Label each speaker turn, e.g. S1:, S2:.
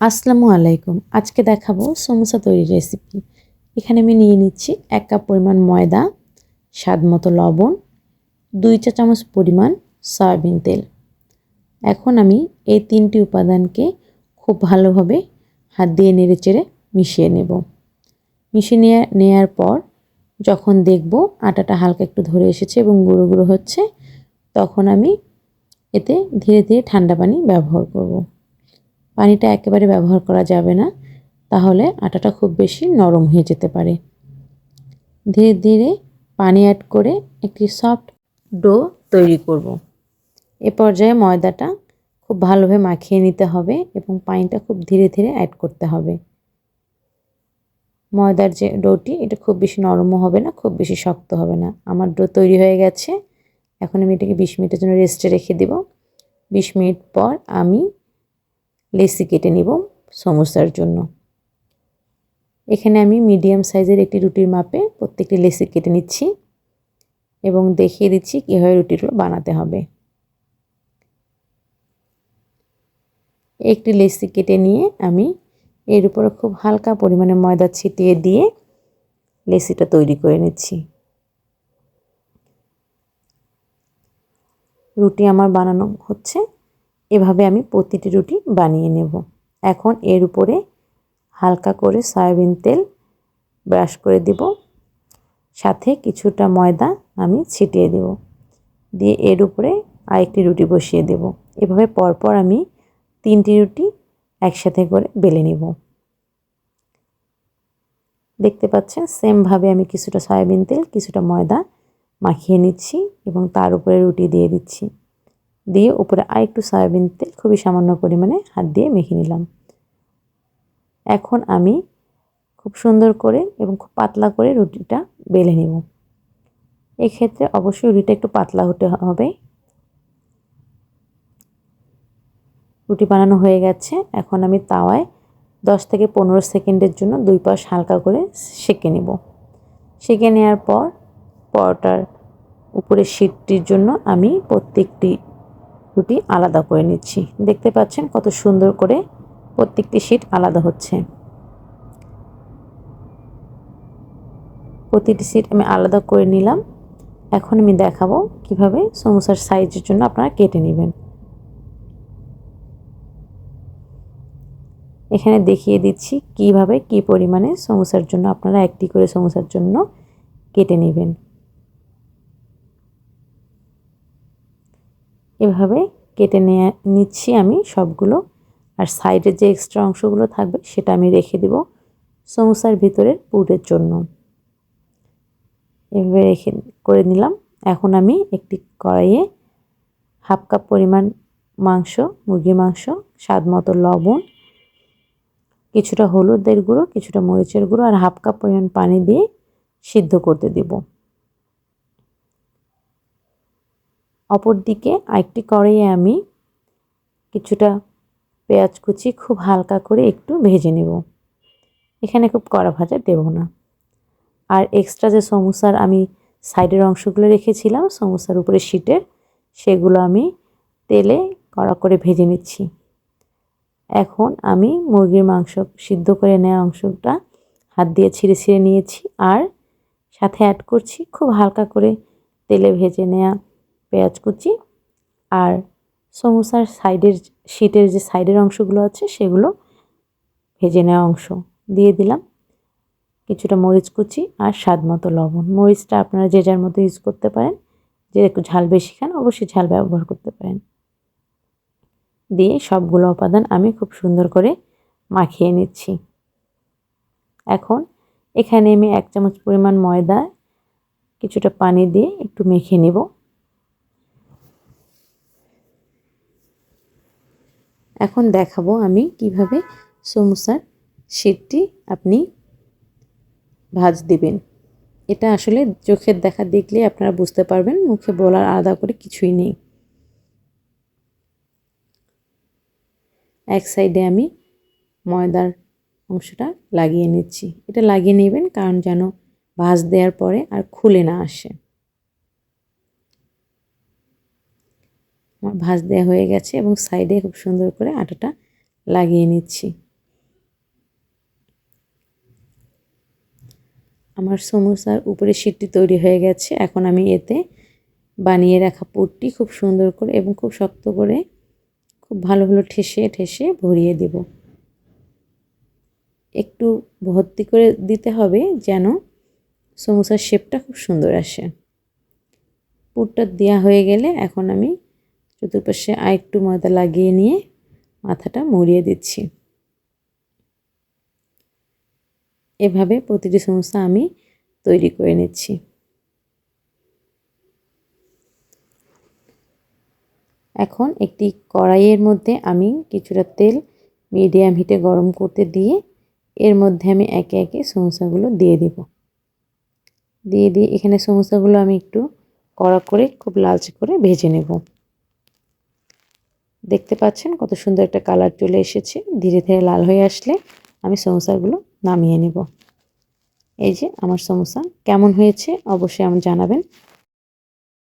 S1: আসসালামু আলাইকুম। আজকে দেখাবো সমোসা তৈরির রেসিপি এখানে আমি নিয়ে নিচ্ছি এক কাপ পরিমাণ ময়দা, স্বাদ মতো লবণ, দুই চা চামচ পরিমাণ সয়াবিন তেল। এখন আমি এই তিনটি উপাদানকে খুব ভালোভাবে হাত দিয়ে নেড়ে চেড়ে মিশিয়ে নেব। মিশিয়ে নিয়ে নেওয়ার পর যখন দেখব আটাটা হালকা একটু ধরে এসেছে এবং গুঁড়ো গুঁড়ো হচ্ছে, তখন আমি এতে ধীরে ধীরে ঠান্ডা পানি ব্যবহার করব। পানিটা একেবারে ব্যবহার করা যাবে না, তাহলে আটাটা খুব বেশি নরম হয়ে যেতে পারে। ধীরে ধীরে পানি অ্যাড করে একটি সফট ডো তৈরি করব। এ পর্যায়ে ময়দাটা খুব ভালোভাবে মাখিয়ে নিতে হবে এবং পানিটা খুব ধীরে ধীরে অ্যাড করতে হবে। ময়দার যে ডোটি এটা খুব বেশি নরমও হবে না, খুব বেশি শক্ত হবে না। আমার ডো তৈরি হয়ে গেছে। এখন আমি এটাকে বিশ মিনিটের জন্য রেস্টে রেখে দেব। বিশ মিনিট পর আমি লেসি কেটে নিব সমস্যার জন্য। এখানে আমি মিডিয়াম সাইজের একটি রুটির মাপে প্রত্যেকটি লেসি কেটে নিচ্ছি এবং দেখিয়ে দিচ্ছি কীভাবে রুটিগুলো বানাতে হবে। একটি লেসি কেটে নিয়ে আমি এর উপরে খুব হালকা পরিমাণে ময়দা ছিটিয়ে দিয়ে লেসিটা তৈরি করে নিচ্ছি। রুটি আমার বানানো হচ্ছে। এভাবে আমি প্রতিটি রুটি বানিয়ে নেব। এখন এর উপরে হালকা করে সয়াবিন তেল ব্রাশ করে দিব। সাথে কিছুটা ময়দা আমি ছিটিয়ে দেব। দিয়ে এর উপরে আরেকটি রুটি বসিয়ে দেব। এভাবে পরপর আমি তিনটি রুটি একসাথে করে বেলে নেব। দেখতে পাচ্ছেন, সেমভাবে আমি কিছুটা সয়াবিন তেল, কিছুটা ময়দা মাখিয়ে নিচ্ছি এবং তার উপরে রুটি দিয়ে দিচ্ছি। দিয়ে উপরে আরেকটু সয়াবিন তেল, খুবই সামান্য পরিমাণে হাত দিয়ে মেখে নিলাম। এখন আমি খুব সুন্দর করে এবং খুব পাতলা করে রুটিটা বেলে নেব। এক্ষেত্রে অবশ্যই রুটিটা একটু পাতলা হতে হবে। রুটি বানানো হয়ে গেছে। এখন আমি তাওয়ায় দশ থেকে পনেরো সেকেন্ডের জন্য দুই পাশ হালকা করে সেঁকে নেব। সেঁকে নেওয়ার পর পরোটার উপরের শীতটির জন্য আমি প্রত্যেকটি রুটি আলাদা করে নিচ্ছি। দেখতে পাচ্ছেন কত সুন্দর করে প্রত্যেকটি শীট আলাদা হচ্ছে। প্রতিটি সিট আমি আলাদা করে নিলাম। এখন আমি দেখাবো কীভাবে সমোসার সাইজের জন্য আপনারা কেটে নেবেন। এখানে দেখিয়ে দিচ্ছি কীভাবে কি পরিমাণে সমোসার জন্য আপনারা একটি করে সমোসার জন্য কেটে নেবেন। এভাবে কেটে নিয়ে নিচ্ছি আমি সবগুলো। আর সাইডের যে এক্সট্রা অংশগুলো থাকবে সেটা আমি রেখে দিব সমোসার ভিতরের পুরের জন্য। এভাবে রেখে করে নিলাম। এখন আমি একটি কড়াইয়ে হাফ কাপ পরিমাণ মাংস, মুরগির মাংস, স্বাদ মতো লবণ, কিছুটা হলুদের গুঁড়ো, কিছুটা মরিচের গুঁড়ো আর হাফ কাপ পরিমাণ পানি দিয়ে সিদ্ধ করতে দিব। অপর দিকে আরেকটি কড়াইয়ে আমি কিছুটা পেঁয়াজ কুচি খুব হালকা করে একটু ভেজে নেব। এখানে খুব কড়া ভাজা দেব না। আর এক্সট্রা যে সমোসার আমি সাইডের অংশগুলো রেখেছিলাম, সমোসার উপরে শিটের সেগুলো আমি তেলে কড়া করে ভেজে নিচ্ছি। এখন আমি মুরগির মাংস সিদ্ধ করে নেওয়া অংশটা হাত দিয়ে ছিঁড়ে ছিঁড়ে নিয়েছি আর সাথে অ্যাড করছি খুব হালকা করে তেলে ভেজে নেওয়া পেঁয়াজ কুচি আর সমোসার সাইডের শীটের যে সাইডের অংশগুলো আছে সেগুলো ভেজে নেওয়া অংশ দিয়ে দিলাম। কিছুটা মরিচ কুচি আর স্বাদ মতো লবণ। মরিচটা আপনারা যে যার মতো ইউজ করতে পারেন, যে একটু ঝাল বেশি খান অবশ্যই ঝাল ব্যবহার করতে পারেন। দিয়ে সবগুলো উপাদান আমি খুব সুন্দর করে মাখিয়ে নিচ্ছি। এখন এখানে আমি এক চামচ পরিমাণ ময়দা, কিছুটা পানি দিয়ে একটু মেখে নেব। এখন দেখাবো আমি কীভাবে সমোসার শীতটি আপনি ভাজ দেবেন। এটা আসলে চোখের দেখা দেখলে আপনারা বুঝতে পারবেন, মুখে বলার আলাদা করে কিছুই নেই। এক সাইডে আমি ময়দার অংশটা লাগিয়ে নিচ্ছি। এটা লাগিয়ে নেবেন, কারণ যেন ভাজ দেওয়ার পরে আর খুলে না আসে। আমার ভাজ দেওয়া হয়ে গেছে এবং সাইডে খুব সুন্দর করে আটাটা লাগিয়ে নিচ্ছি। আমার সমোসার উপরে সিটটি তৈরি হয়ে গেছে। এখন আমি এতে বানিয়ে রাখা পুরটি খুব সুন্দর করে এবং খুব শক্ত করে খুব ভালো ভালো ঠেসে ঠেসে ভরিয়ে দেব। একটু ভর্তি করে দিতে হবে যেন সমোসার শেপটা খুব সুন্দর আসে। পুরটা দেওয়া হয়ে গেলে এখন আমি চতুর্পাশে আর একটু ময়দা লাগিয়ে নিয়ে মাথাটা মুড়িয়ে দিচ্ছি। এভাবে প্রতিটি সমস্যা আমি তৈরি করে নিচ্ছি। এখন একটি কড়াইয়ের মধ্যে আমি কিছুটা তেল মিডিয়াম হিটে গরম করতে দিয়ে এর মধ্যে আমি একে একে সমস্যাগুলো দিয়ে দিব। দিয়ে দিয়ে এখানে সমস্যাগুলো আমি একটু কড়া করে খুব লালচে করে ভেজে নেব। দেখতে পাচ্ছেন কত সুন্দর একটা কালার চলে এসেছে। ধীরে ধীরে লাল হয়ে আসলে আমি সমোসাগুলো নামিয়ে নেব। এই যে আমার সমোসা কেমন হয়েছে অবশ্যই আমার জানাবেন।